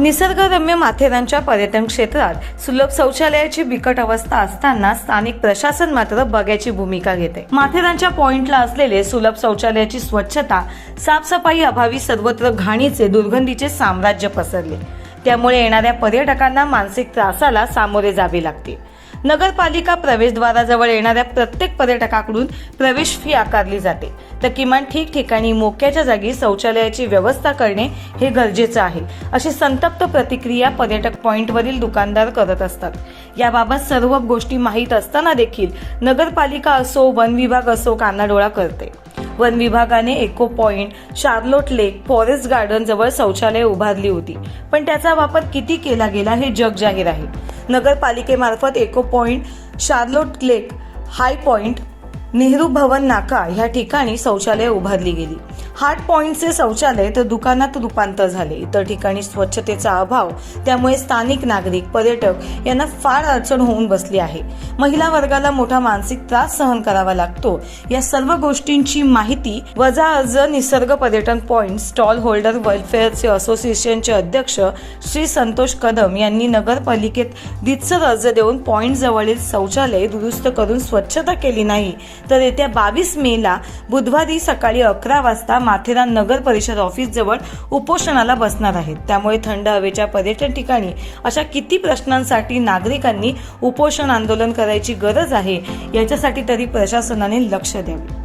निसर्गरम्य माथेरानच्या पर्यटन क्षेत्रात सुलभ शौचालयाची बिकट अवस्था असताना स्थानिक प्रशासन मात्र बघ्याची भूमिका घेते. माथेरानच्या पॉइंटला असलेले सुलभ शौचालयाची स्वच्छता साफसफाई अभावी सर्वत्र घाणीचे दुर्गंधीचे साम्राज्य पसरले. त्यामुळे येणाऱ्या पर्यटकांना मानसिक त्रासाला सामोरे जावे लागते. नगरपालिका प्रवेशद्वाराजवळ येणाऱ्या प्रत्येक पर्यटकाकडून प्रवेश फी आकारली जाते. तर किमान ठिकठिकाणी मोक्याच्या जागी शौचालयाची व्यवस्था करणे हे गरजेचं आहे अशी संतप्त प्रतिक्रिया पर्यटक पॉईंटवरील दुकानदार करत असतात. याबाबत सर्व गोष्टी माहीत असताना देखील नगरपालिका असो वन विभाग असो कानाडोळा करते. वन विभागाने echo point Charlotte lake forest garden जवळ शौचालय उभारली होती. पण त्याचा वापर किती केला गेला हे जग जाहीर आहे. नगरपालिकेमार्फत echo point Charlotte lake high point Nehru Bhavan नाका ह्या ठिकाणी शौचालय उभारली गेली. हार्ट पॉइंटचे शौचालय तर दुकानात रूपांतर झाले. इतर ठिकाणी स्वच्छतेचा अभाव त्यामुळे स्थानिक नागरिक पर्यटक यांना फार अडचण होऊन बसली आहे. महिला वर्गाला मोठा मानसिक त्रास सहन करावा लागतो. या सर्व गोष्टींची माहिती वजा अर्ज निसर्ग पर्यटन पॉइंट स्टॉल होल्डर वेलफेअरचे असोसिएशनचे अध्यक्ष श्री संतोष कदम यांनी नगरपालिकेत रितसर अर्ज देऊन पॉइंट जवळील शौचालय दुरुस्त करून स्वच्छता केली नाही तर येत्या बावीस मेला बुधवारी सकाळी अकरा वाजता माथेरान नगर परिषद ऑफिस जवळ उपोषणाला बसणार आहेत. त्यामुळे थंड हवेच्या पर्यटन ठिकाणी अशा किती प्रश्नांसाठी नागरिकांनी उपोषण आंदोलन करायची गरज आहे याच्यासाठी तरी प्रशासनाने लक्ष द्यावे.